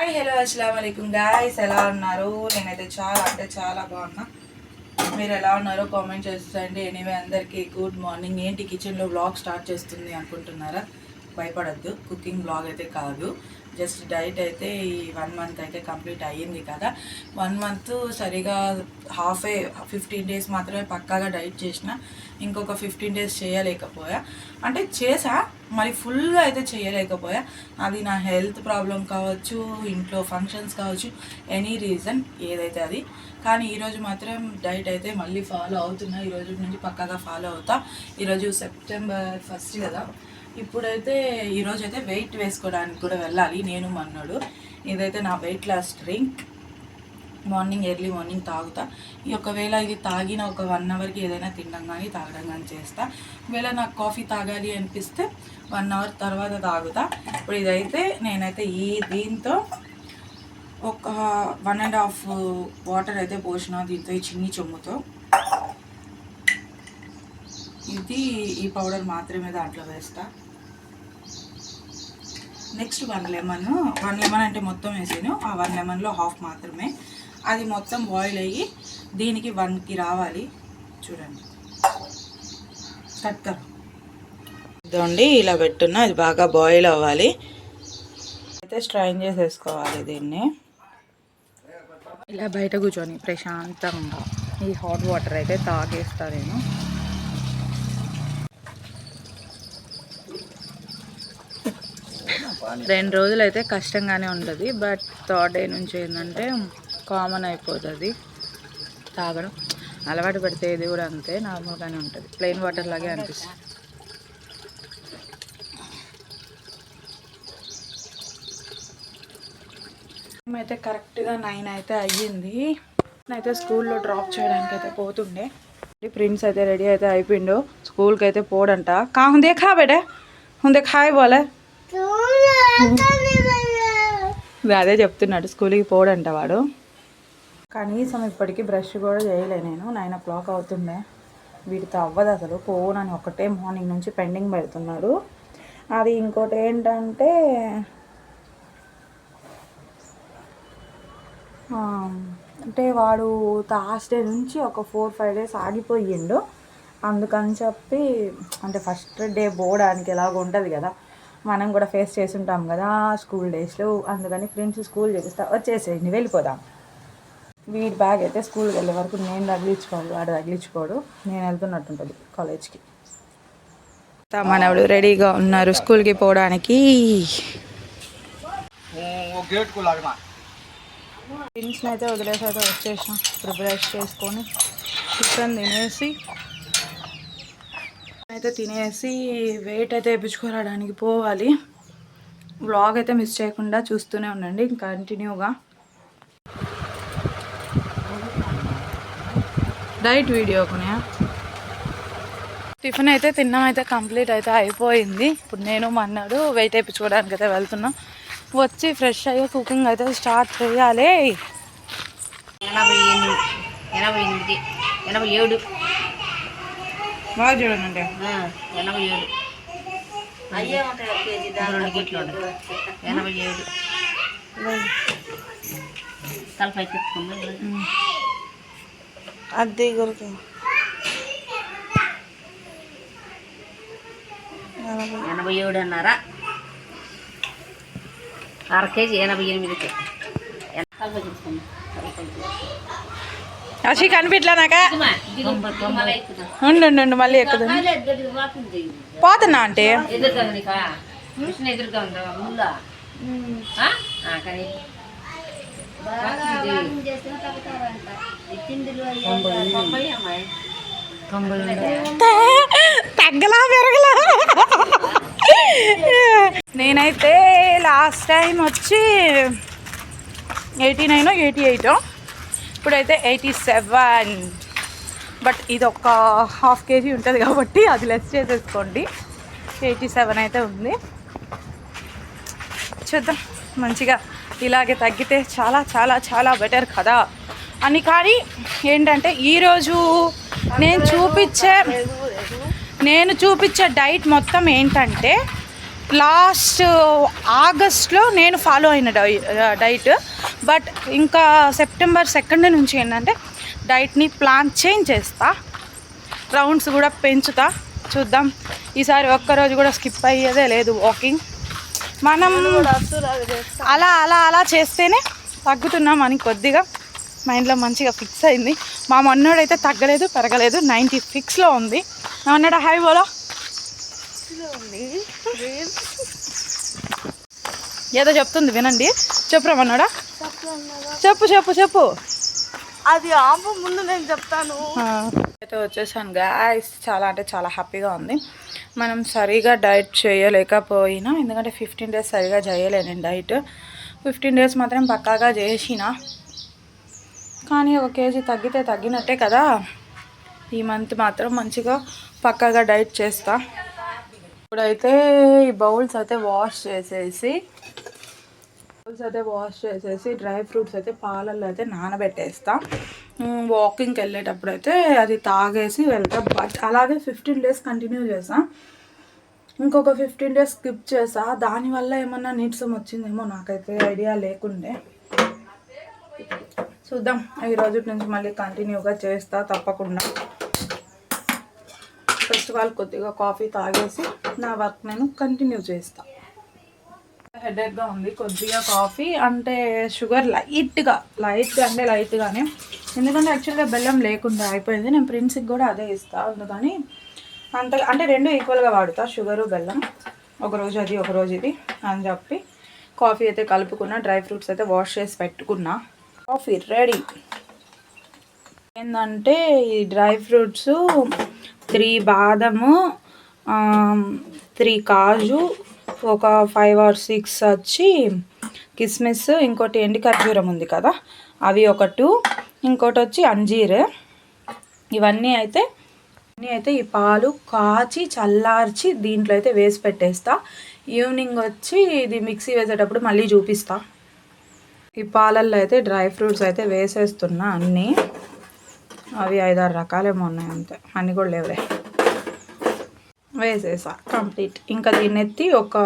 Hi hello అస్సలం అయికం guys ఎలా ఉన్నారు? నేనైతే చాలా అంటే చాలా బాగున్నా. మీరు ఎలా ఉన్నారో కామెంట్ చేస్తుందండి ఎనీవే అందరికీ గుడ్ మార్నింగ్ ఏంటి కిచెన్లో బ్లాగ్ స్టార్ట్ చేస్తుంది అనుకుంటున్నారా? భయపడద్దు. కుకింగ్ బ్లాగ్ అయితే కాదు. జస్ట్ డైట్ అయితే ఈ వన్ మంత్ అయితే కంప్లీట్ అయ్యింది కదా. వన్ మంత్ సరిగా హాఫ్ ఏ ఫిఫ్టీన్ డేస్ మాత్రమే పక్కాగా డైట్ చేసిన ఇంకొక ఫిఫ్టీన్ డేస్ చేయలేకపోయా. అంటే చేసా మరి ఫుల్గా అయితే చేయలేకపోయా. అది నా హెల్త్ ప్రాబ్లం కావచ్చు ఇంట్లో ఫంక్షన్స్ కావచ్చు ఎనీ రీజన్ ఏదైతే అది. కానీ ఈరోజు మాత్రం డైట్ అయితే మళ్ళీ ఫాలో అవుతున్నా. ఈరోజు నుంచి పక్కాగా ఫాలో అవుతా. ఈరోజు సెప్టెంబర్ ఫస్ట్ కదా. ఇప్పుడైతే ఈరోజు అయితే వెయిట్ వేసుకోవడానికి కూడా వెళ్ళాలి. నేను మన్నాడు. ఇదైతే నా weight loss drink morning early morning తాగుతా. ఈ ఒకవేళ ఇది తాగిన ఒక వన్ అవర్కి ఏదైనా తినడం కానీ తాగడం కానీ చేస్తా. ఒకవేళ నాకు కాఫీ తాగాలి అనిపిస్తే వన్ అవర్ తర్వాత తాగుతా. ఇప్పుడు ఇదైతే నేనైతే ఈ దీంతో ఒక వన్ అండ్ హాఫ్ వాటర్ అయితే పోసిన దీంతో ఈ చిన్ని చెమ్ముతో. ఇది ఈ పౌడర్ మాత్రమే దాంట్లో వేస్తా. Next one lemon one lemon అంటే మొత్తం వేసాను. ఆ వన్ లెమన్లో హాఫ్ మాత్రమే. అది మొత్తం బాయిల్ అయ్యి దీనికి వన్కి రావాలి. చూడండి. కట్కర్ ఇదండి ఇలా పెట్టున్నా అది బాగా బాయిల్ అవ్వాలి. అయితే స్ట్రైన్ చేసేసుకోవాలి దీన్ని. ఇలా బయట కూర్చొని ప్రశాంతంగా ఈ హాట్ వాటర్ అయితే తాగేస్తా నేను. రెండు రోజులు అయితే కష్టంగానే ఉంటుంది బట్ థర్డ్ డే నుంచి ఏంటంటే కామన్ అయిపోతుంది. తాగడం అలవాటు పెడితే ఇది కూడా అంతే నార్మల్గానే ఉంటుంది. ప్లెయిన్ వాటర్ లాగే అనిపిస్తుంది. అయితే కరెక్ట్గా నైన్ అయితే అయ్యింది. అయితే స్కూల్లో డ్రాప్ చేయడానికి అయితే పోతుండే ప్రిన్స్ అయితే రెడీ అయితే అయిపోయిండు. స్కూల్కి అయితే పోడంట. కా హుందే ఖా బేటే? హుందే ఖాయ్ బోలే? అదే చెప్తున్నాడు. స్కూల్కి పోడంట వాడు. కనీసం ఇప్పటికీ బ్రష్ కూడా చేయలే నేను. నైన్ ఓ క్లాక్ అవుతుండే. వీటితో అవ్వదు అసలు. పోనని ఒకటే మార్నింగ్ నుంచి పెండింగ్ పెడుతున్నాడు. అది ఇంకోటి ఏంటంటే అంటే వాడు థర్స్డే నుంచి ఒక ఫోర్ ఫైవ్ డేస్ ఆగిపోయిండు. అందుకని చెప్పి అంటే ఫస్ట్ డే పోవడానికి ఎలాగ ఉంటుంది కదా. మనం కూడా ఫేస్ చేసి ఉంటాం కదా స్కూల్ డేస్లో అందుకని ఫ్రెండ్స్ స్కూల్ చేపిస్తా వచ్చేసేయండి వెళ్ళిపోదాం. వీడి బ్యాగ్ అయితే స్కూల్కి వెళ్ళే వరకు నేను తగిలించుకోడు వాడు తగిలించుకోడు. నేను వెళ్తున్నట్టుంటుంది కాలేజ్కి మనవాడు రెడీగా ఉన్నారు స్కూల్కి పోవడానికి? ఫ్రెండ్స్ని అయితే వదిలేసి అయితే వచ్చేసాం బ్రష్ చేసుకొని చికెన్ తినేసి అయితే తినేసి వెయిట్ అయితే వేయించుకోరాడానికి పోవాలి. వ్లాగ్ అయితే మిస్ చేయకుండా చూస్తూనే ఉండండి కంటిన్యూగా డైట్ వీడియో కొనే టిఫిన్ అయితే తిన్నాం అయితే కంప్లీట్ అయితే అయిపోయింది. ఇప్పుడు నేను మన్నాడు వెయిట్ వేయించుకోవడానికి అయితే వెళ్తున్నాం. వచ్చి ఫ్రెష్ అయ్యి కుకింగ్ అయితే స్టార్ట్ చేయాలి. ఎనభై ఎనిమిది ఎనభై ఎనిమిది ఎనభై ఏడు. బాగా చూడండి ఆ, ఎనభై ఏడు రెండు గిట్లు ఉన్నాయి. ఎనభై ఏడు తలపై ఎత్తుకోమ్మా అది గురికి ఎనభై ఏడు అన్నారా అర కేజీ ఎనభై ఎనిమిదికి తలపై ఎత్తుకోమ్మా తలపై అసి కనిపించలే నాక? ఉండు మళ్ళీ ఎక్కుదు. పోతున్నా అంటే తగ్గలా పెరగలా. నేనైతే లాస్ట్ టైం వచ్చి ఎయిటీ నైన్ ఎయిటీ ఎయిట్ ఇప్పుడైతే ఎయిటీ సెవెన్. బట్ ఇది ఒక హాఫ్ కేజీ ఉంటుంది కాబట్టి అది లెస్ చేసేసుకోండి. ఎయిటీ సెవెన్ అయితే ఉంది. చూద్దాం. మంచిగా ఇలాగే తగ్గితే చాలా చాలా చాలా బెటర్ కదా. అని కానీ ఏంటంటే ఈరోజు నేను చూపించే నేను చూపించే డైట్ మొత్తం ఏంటంటే లాస్ట్ ఆగస్ట్లో నేను ఫాలో అయిన డై డైట్. బట్ ఇంకా సెప్టెంబర్ సెకండ్ నుంచి ఏంటంటే డైట్ని ప్లాన్ చేంజ్ చేస్తా. రౌండ్స్ కూడా పెంచుతా. చూద్దాం. ఈసారి ఒక్కరోజు కూడా స్కిప్ అయ్యేదే లేదు వాకింగ్. మనం అలా అలా అలా చేస్తేనే తగ్గుతున్నాం అని కొద్దిగా మైండ్లో మంచిగా ఫిక్స్ అయింది. మా మొన్నోడైతే తగ్గలేదు పెరగలేదు. నైంటీ ఫిక్స్లో ఉంది. నా మొన్నడ హై బోలో. ఏదో చెప్తుంది వినండి. చెప్పురా మొన్నడా? చెప్పు చెప్పు చెప్పు అది ఆపు ముందు నేను చెప్తాను. అయితే వచ్చేసాను గాయస్ చాలా అంటే చాలా హ్యాపీగా ఉంది. మనం సరిగా డైట్ చేయలేకపోయినా ఎందుకంటే ఫిఫ్టీన్ డేస్ సరిగా చేయలే నేను డైట్ ఫిఫ్టీన్ డేస్ మాత్రం పక్కాగా చేసిన. కానీ ఒక కేజీ తగ్గితే తగ్గినట్టే కదా. ఈ మంత్ మాత్రం మంచిగా పక్కాగా డైట్ చేస్తా. ఇప్పుడైతే ఈ బౌల్స్ అయితే వాష్ చేసేసి బౌల్స్ అయితే వాష్ చేసేసి డ్రై ఫ్రూట్స్ అయితే పాలల్లో అయితే నానబెట్టేస్తా. వాకింగ్కి వెళ్ళేటప్పుడు అయితే అది తాగేసి వెళ్తా. బట్ అలాగే ఫిఫ్టీన్ డేస్ కంటిన్యూ చేసా ఇంకొక ఫిఫ్టీన్ డేస్ స్కిప్ చేసా దానివల్ల ఏమన్నా నీరసం వచ్చిందేమో నాకైతే ఐడియా లేకుండే. చూద్దాం. ఈ రోజు నుంచి మళ్ళీ కంటిన్యూగా చేస్తా తప్పకుండా. వాళ్ళు కొద్దిగా కాఫీ తాగేసి నా వర్క్ నేను కంటిన్యూ చేస్తా. హెడేక్గా ఉంది. కొద్దిగా కాఫీ అంటే షుగర్ లైట్గా లైట్గా అంటే లైట్గానే. ఎందుకంటే యాక్చువల్గా బెల్లం లేకుండా అయిపోయింది. నేను ప్రిన్స్కి కూడా అదే ఇస్తా. అందుకని అంత అంటే రెండు ఈక్వల్గా వాడుతా. షుగరు బెల్లం. ఒక రోజు అది ఒక రోజు ఇది అని చెప్పి కాఫీ అయితే కలుపుకున్నా. డ్రై ఫ్రూట్స్ అయితే వాష్ చేసి పెట్టుకున్నా. Coffee ready. ఏంటంటే ఈ డ్రై ఫ్రూట్స్ త్రీ బాదము త్రీ కాజు ఒక ఫైవ్ ఆర్ సిక్స్ వచ్చి కిస్మిస్ ఇంకోటి ఎండి ఖర్జూరం ఉంది కదా అవి ఒక టూ ఇంకోటి వచ్చి అంజీర్. ఇవన్నీ అయితే ఇవన్నీ అయితే ఈ పాలు కాచి చల్లార్చి దీంట్లో అయితే వేసి పెట్టేస్తా. ఈవినింగ్ వచ్చి ఇది మిక్సీ వేసేటప్పుడు మళ్ళీ చూపిస్తా. ఈ పాలల్లో అయితే డ్రై ఫ్రూట్స్ అయితే వేసేస్తున్నా అన్నీ. అవి ఐదారు రకాలేమో ఉన్నాయి అంతే. అన్నీ కూడా లేవులే. వేసేసా కంప్లీట్. ఇంకా దీన్ని ఎత్తి ఒక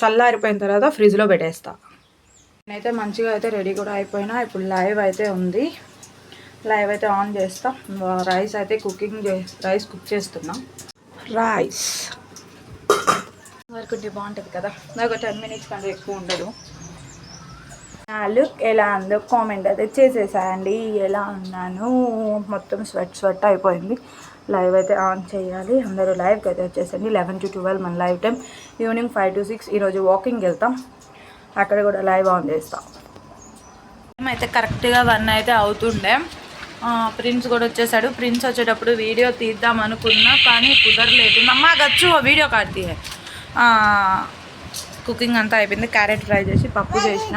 చల్లారిపోయిన తర్వాత ఫ్రిడ్జ్లో పెట్టేస్తా. నేనైతే మంచిగా అయితే రెడీ కూడా అయిపోయినా. ఇప్పుడు లైవ్ అయితే ఉంది. లైవ్ అయితే ఆన్ చేస్తా. రైస్ అయితే కుకింగ్ చే రైస్ కుక్ చేస్తున్నా. రైస్. వరకు బాగుంటుంది కదా. నాకు టెన్ మినిట్స్ కంటే ఎక్కువ ఉండదు. నా లుక్ ఎలా ఉందో కామెంట్ అయితే చేసేసాయండి. ఎలా ఉన్నాను? మొత్తం స్వెట్ స్వెట్ అయిపోయింది. లైవ్ అయితే ఆన్ చేయాలి. అందరూ లైవ్కి అయితే వచ్చేసండి. లెవెన్ టు ట్వెల్వ్ మన live time evening five to six ఈరోజు వాకింగ్ వెళ్తాం. అక్కడ కూడా లైవ్ ఆన్ చేస్తాం. టైం అయితే కరెక్ట్గా వన్ అయితే అవుతుండే. ప్రిన్స్ కూడా వచ్చేసాడు. ప్రిన్స్ వచ్చేటప్పుడు వీడియో తీద్దాం అనుకున్నా కానీ కుదరలేదు. అమ్మ గచ్చు వీడియో కాడితే కుకింగ్ అంతా అయిపోయింది. క్యారెట్ ఫ్రై చేసి పప్పు చేసిన.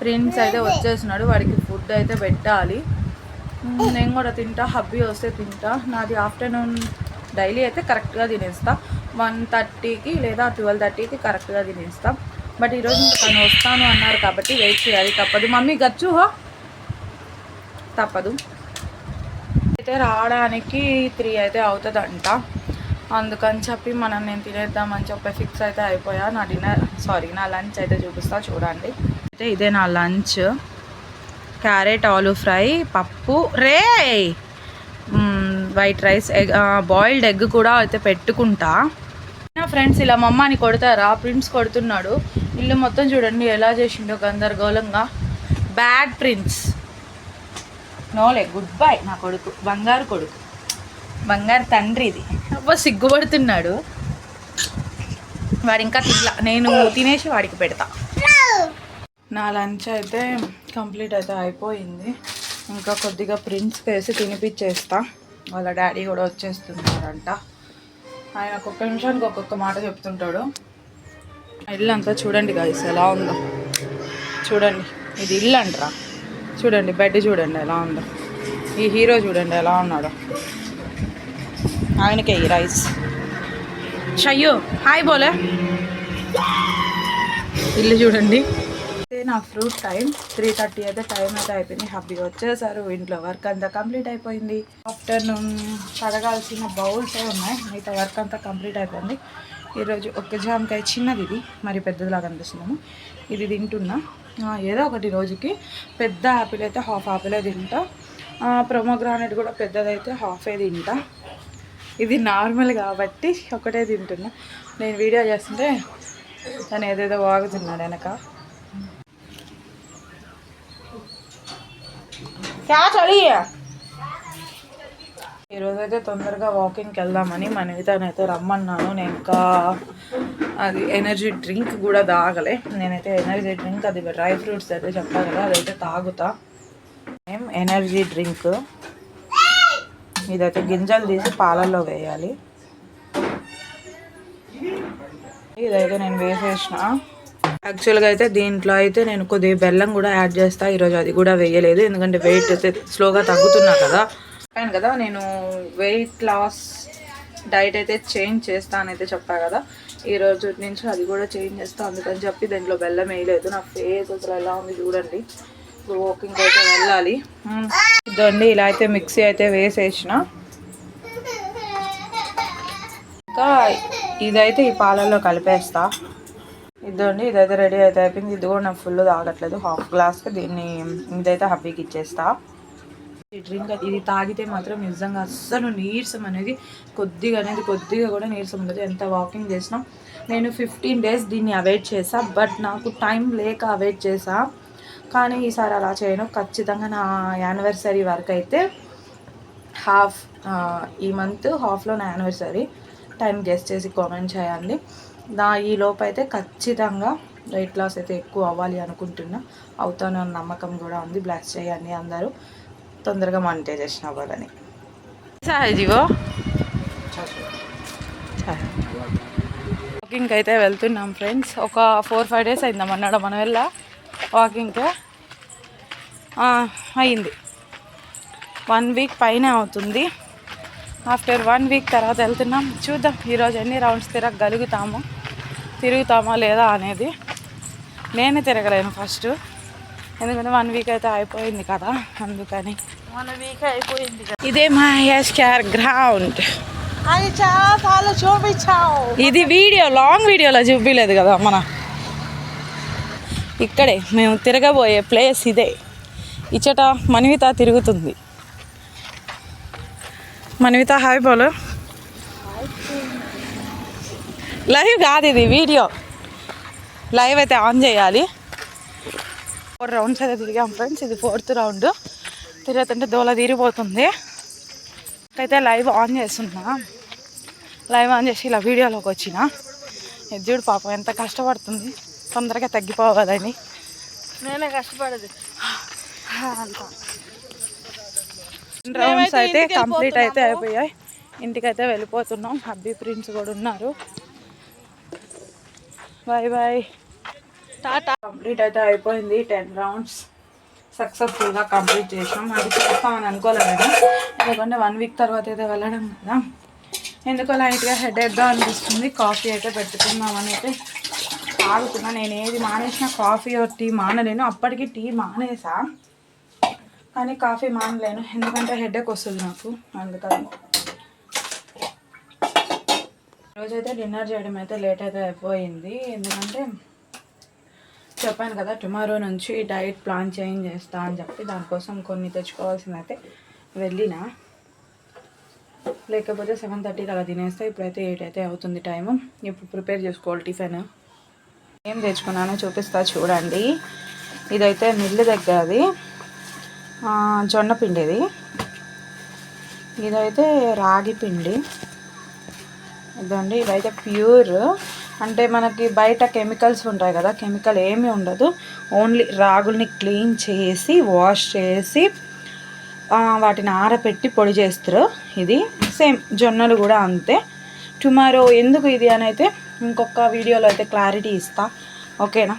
ప్రిన్స్ అయితే వచ్చేసినాడు వాడికి ఫుడ్ అయితే పెట్టాలి. నేను కూడా తింటా. హబ్బీ వస్తే తింటా. నాది ఆఫ్టర్నూన్ డైలీ అయితే కరెక్ట్గా తినేస్తా. వన్ థర్టీకి లేదా ట్వెల్వ్ థర్టీకి కరెక్ట్గా తినేస్తా. బట్ ఈరోజు తను వస్తాను అన్నారు కాబట్టి వెయిట్ చేయాలి. తప్పదు. మమ్మీ గచ్చు హో. తప్పదు. అయితే రావడానికి త్రీ అయితే అవుతుందంట. అందుకని చెప్పి మనం నేను తినేద్దామని చెప్పి ఫిక్స్ అయితే అయిపోయా. నా డిన్నర్ సారీ నా లంచ్ అయితే చూపిస్తా చూడండి. అయితే ఇదే నా లంచ్ క్యారెట్ ఆలు ఫ్రై పప్పు. రే white rice egg boiled egg కూడా అయితే పెట్టుకుంటా. నా ఫ్రెండ్స్ ఇలా మమ్మని కొడతారా? ప్రింట్స్ కొడుతున్నాడు. ఇల్లు మొత్తం చూడండి ఎలా చేసిండో గందరగోళంగా. బ్యాడ్ ప్రిన్స్ నోలే గుడ్ బై నా కొడుకు. బంగారు కొడుకు. బంగారు తండ్రి ఇది. అబ్బా సిగ్గుపడుతున్నాడు. వాడు ఇంకా తిట్లా. నేను తినేసి వాడికి పెడతా. నా లంచ్ అయితే కంప్లీట్ అయితే అయిపోయింది. ఇంకా కొద్దిగా ప్రింట్స్ వేసి తినిపించేస్తా వాళ్ళ డాడీ కూడా వచ్చేస్తున్నారంట ఆయన ఒక్కొక్క నిమిషానికి ఒక్కొక్క మాట చెప్తుంటాడు. ఇల్లు అంతా చూడండి గాయస్ ఎలా ఉందో. చూడండి. ఇది ఇల్లు అంటరా? చూడండి బెడ్ చూడండి ఎలా ఉందో. ఈ హీరో చూడండి ఎలా ఉన్నాడో. ఆయనకే ఈ రైస్. షయ్యో హాయ్ బోలే. ఇల్లు చూడండి. ఇదే నా ఫ్రూట్ టైం. త్రీ థర్టీ అయితే టైం అయితే అయిపోయింది. హ్యాపీగా వచ్చేసారు. ఇంట్లో వర్క్ అంతా కంప్లీట్ అయిపోయింది. ఆఫ్టర్నూన్ కడగాల్సిన బౌల్స్ ఉన్నాయి. మిగతా వర్క్ అంతా కంప్లీట్ అయిపోయింది. ఈరోజు ఒక జామకాయ చిన్నది ఇది. మరి పెద్దదిలాగా అనిపిస్తున్నాము ఇది తింటున్నా. ఏదో ఒకటి రోజుకి పెద్ద ఆపిల్ అయితే హాఫ్ ఆపిలే తింటా. ప్రొమోగ్రానైట్ కూడా పెద్దదైతే హాఫే తింటా. ఇది నార్మల్ కాబట్టి ఒకటే తింటున్నా. నేను వీడియో చేస్తుంటే తను ఏదేదో వాగుతున్నాడు వెనక. ఈరోజైతే ఈరోజు అయితే తొందరగా వాకింగ్కి వెళ్దామని మనవితనైతే రమ్మన్నాను. నేను ఇంకా అది ఎనర్జీ డ్రింక్ కూడా తాగలే. నేనైతే ఎనర్జీ డ్రింక్ అది డ్రై ఫ్రూట్స్ అయితే చెప్పా కదా అదైతే తాగుతా. ఏం ఎనర్జీ డ్రింక్? ఇదైతే గింజలు తీసి పాలల్లో వేయాలి. ఇదైతే నేను వేసేసిన. యాక్చువల్గా అయితే దీంట్లో అయితే నేను కొద్దిగా బెల్లం కూడా యాడ్ చేస్తా. ఈరోజు అది కూడా వేయలేదు. ఎందుకంటే వెయిట్ అయితే స్లోగా తగ్గుతున్నా కదా. చెప్పాను కదా నేను వెయిట్ లాస్ డైట్ అయితే చేంజ్ చేస్తానైతే అయితే చెప్పా కదా. ఈ రోజు నుంచి అది కూడా చేంజ్ చేస్తా. అందుకని చెప్పి దాంట్లో బెల్లం వేయలేదు. నా ఫేస్ అసలు ఎలా ఉంది చూడండి. ఇప్పుడు వాకింగ్ అయితే వెళ్ళాలి. ఇదండి ఇలా అయితే మిక్సీ అయితే వేసేసిన. ఇంకా ఇదైతే ఈ పాలల్లో కలిపేస్తా. ఇదండి ఇదైతే రెడీ అయితే అయిపోయింది. ఇది కూడా నాకు ఫుల్ తాగట్లేదు. హాఫ్ గ్లాస్కి దీన్ని ఇదైతే హబ్బీకి ఇచ్చేస్తా. ఈ డ్రింక్ ఇది తాగితే మాత్రం నిజంగా అస్సలు నీరసం అనేది కొద్దిగా అనేది కొద్దిగా కూడా నీరసం ఉండదు. ఎంత వాకింగ్ చేసినా. నేను ఫిఫ్టీన్ డేస్ దీన్ని అవాయిడ్ చేసా. బట్ నాకు టైం లేక అవాయిడ్ చేసా. కానీ ఈసారి అలా చేయను. ఖచ్చితంగా నా యానివర్సరీ వరకు అయితే హాఫ్ ఈ మంత్ హాఫ్లో నా యానివర్సరీ టైం గెస్ట్ చేసి కామెంట్ చేయండి. నా ఈ లోపు అయితే ఖచ్చితంగా వెయిట్ లాస్ అయితే ఎక్కువ అవ్వాలి అనుకుంటున్నా. అవుతాను అన్న నమ్మకం కూడా ఉంది. బ్లాస్ చేయండి అందరూ. తొందరగా మానిటైజేషన్ అవ్వాలని. సాయిజీవో వాకింగ్కి అయితే వెళ్తున్నాం ఫ్రెండ్స్ ఒక ఫోర్ ఫైవ్ డేస్ అయిందా. అన్నాడు మనం వెళ్ళా? వాకింగ్కి అయింది. వన్ వీక్ పైన అవుతుంది. ఆఫ్టర్ వన్ వీక్ తర్వాత వెళ్తున్నాం. చూద్దాం ఈరోజు ఎన్ని రౌండ్స్ తిరగగలుగుతాము. తిరుగుతామా లేదా అనేది. నేనే తిరగలేను ఫస్ట్ ఎందుకంటే వన్ వీక్ అయితే అయిపోయింది కదా అందుకని. మన వీక్ అయిపోయింది ఇదే మా కేర్ గ్రౌండ్ అది చాలా చూపించావు. ఇది వీడియో లాంగ్ వీడియోలో చూపించలేదు కదా మన. ఇక్కడే మేము తిరగబోయే ప్లేస్ ఇదే. ఇచ్చట మన్విత తిరుగుతుంది. మన్విత హాయ్ బోలో. లైవ్ కాదు ఇది వీడియో. లైవ్ అయితే ఆన్ చేయాలి. ఫోర్ రౌండ్స్ అయితే తిరిగాం ఫ్రెండ్స్ ఇది ఫోర్త్ రౌండ్. తిరుగుతుంటే దోల తీరిపోతుంది. అయితే లైవ్ ఆన్ చేస్తున్నా. లైవ్ ఆన్ చేసి ఇలా వీడియోలోకి వచ్చిన. ఇది చూడు పాపం ఎంత కష్టపడుతుంది. తొందరగా తగ్గిపోవాలని. నేనే కష్టపడదు. రౌండ్స్ అయితే కంప్లీట్ అయితే. అయిపోయాయి. ఇంటికైతే వెళ్ళిపోతున్నాం. హబ్బీ ప్రిన్స్ కూడా ఉన్నారు. Bye bye Tata. కంప్లీట్ అయితే అయిపోయింది. Ten rounds. సక్సెస్ఫుల్గా కంప్లీట్ చేసాం. అది చేస్తామని అనుకోలేదు. ఎందుకంటే వన్ వీక్ తర్వాత అయితే వెళ్ళడం కదా. ఎందుకో లైట్గా హెడ్ ఎగ్గా అనిపిస్తుంది. కాఫీ అయితే పెట్టుకుందామని అయితే తాగుతున్నా నేను ఏది మానేసిన కాఫీ టీ మానలేను. అప్పటికి టీ మానేసా కానీ కాఫీ మానలేను. ఎందుకంటే హెడేక్ వస్తుంది నాకు అందుకని. రోజైతే డిన్నర్ చేయడం అయితే లేట్ అయితే అయిపోయింది. ఎందుకంటే చెప్పాను కదా టుమారో నుంచి డైట్ ప్లాన్ చేంజ్ చేస్తా అని చెప్పి దానికోసం కొన్ని తెచ్చుకోవాల్సింది అయితే వెళ్ళిన. లేకపోతే సెవెన్ థర్టీకి అలా తినేస్తే ఇప్పుడైతే ఎయిట్ అయితే అవుతుంది టైము. ఇప్పుడు ప్రిపేర్ చేసుకోవాలి టిఫిన్. ఏం తెచ్చుకున్నానో చూపిస్తా చూడండి. ఇదైతే మిల్లు దగ్గరది. జొన్న పిండి ఇది ఇదైతే రాగి పిండి. ఇదండి ఇదైతే ప్యూర్. అంటే మనకి బయట కెమికల్స్ ఉంటాయి కదా కెమికల్ ఏమీ ఉండదు. ఓన్లీ రాగుల్ని క్లీన్ చేసి వాష్ చేసి వాటిని ఆరబెట్టి పొడి చేస్తారు. ఇది సేమ్ జొన్నలు కూడా అంతే. టుమారో ఎందుకు ఇది అని అయితే ఇంకొక వీడియోలో అయితే క్లారిటీ ఇస్తా. ఓకేనా?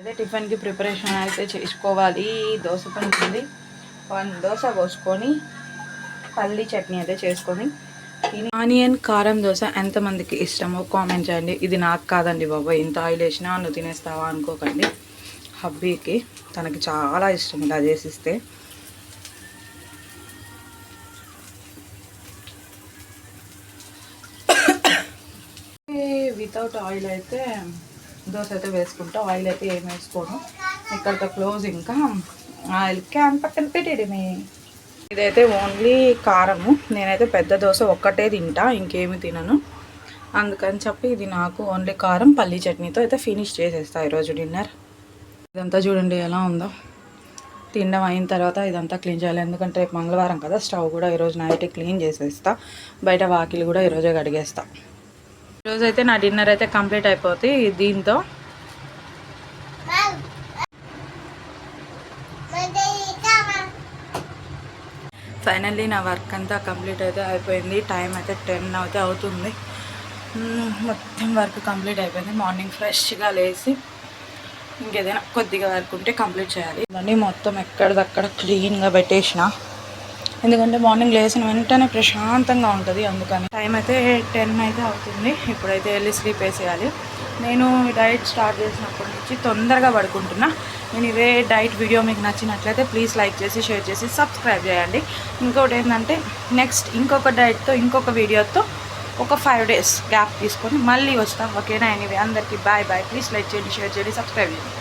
అదే టిఫిన్కి ప్రిపరేషన్ అయితే చేసుకోవాలి. దోశ పంచింది వన్ దోశ పోసుకొని పల్లి చట్నీ అయితే చేసుకొని. ఆనియన్ కారం దోశ ఎంతమందికి ఇష్టమో కామెంట్ చేయండి. ఇది నాకు కాదండి బాబా. ఇంత ఆయిల్ వేసినా నువ్వు తినేస్తావా అనుకోకండి. హబ్బీకి తనకి చాలా ఇష్టం ఇలా చేసిస్తే. వితౌట్ ఆయిల్ అయితే దోశ అయితే వేసుకుంటా. ఆయిల్ అయితే ఏం వేసుకోను. ఇక్కడతో క్లోజ్ ఇంకా ఆయిల్ క్యాన్ పక్కన పెట్టేయడమే ఇదైతే ఓన్లీ కారము. నేనైతే పెద్ద దోశ ఒక్కటే తింటా ఇంకేమి తినను. అందుకని చెప్పి ఇది నాకు ఓన్లీ కారం పల్లీ చట్నీతో అయితే ఫినిష్ చేసేస్తా ఈరోజు డిన్నర్. ఇదంతా చూడండి ఎలా ఉందో. తినడం అయిన తర్వాత ఇదంతా క్లీన్ చేయాలి. ఎందుకంటే రేపు మంగళవారం కదా స్టవ్ కూడా ఈరోజు నైట్ క్లీన్ చేసేస్తా. బయట వాకిలి కూడా ఈరోజే కడిగేస్తా. ఈరోజు అయితే నా డిన్నర్ అయితే కంప్లీట్ అయిపోతుంది దీంతో. ఫైనల్లీ నా వర్క్ అంతా కంప్లీట్ అయితే అయిపోయింది. టైం అయితే టెన్ అయితే అవుతుంది. మొత్తం వర్క్ కంప్లీట్ అయిపోయింది. మార్నింగ్ ఫ్రెష్గా లేచి ఇంకేదైనా కొద్దిగా వర్క్ ఉంటే కంప్లీట్ చేయాలి. ఇవన్నీ మొత్తం ఎక్కడిదక్కడ క్లీన్గా పెట్టేసిన. ఎందుకంటే మార్నింగ్ లేచిన వెంటనే ప్రశాంతంగా ఉంటుంది అందుకని. టైం అయితే టెన్ అయితే అవుతుంది. ఇప్పుడైతే వెళ్ళి స్లీప్ వేసేయాలి. నేను డైట్ స్టార్ట్ చేసినప్పటి నుంచి తొందరగా పడుకుంటున్నా. నేను ఇదే డైట్ వీడియో మీకు నచ్చినట్లయితే ప్లీజ్ లైక్ చేసి షేర్ చేసి సబ్స్క్రైబ్ చేయండి. ఇంకోటి ఏంటంటే నెక్స్ట్ ఇంకొక డైట్తో ఇంకొక వీడియోతో ఒక ఫైవ్ డేస్ గ్యాప్ తీసుకొని మళ్ళీ వస్తాం. ఓకేనా ఎనీవే అందరికీ బాయ్ బాయ్ ప్లీజ్ లైక్ చేయండి షేర్ చేయండి సబ్స్క్రైబ్ చేయండి.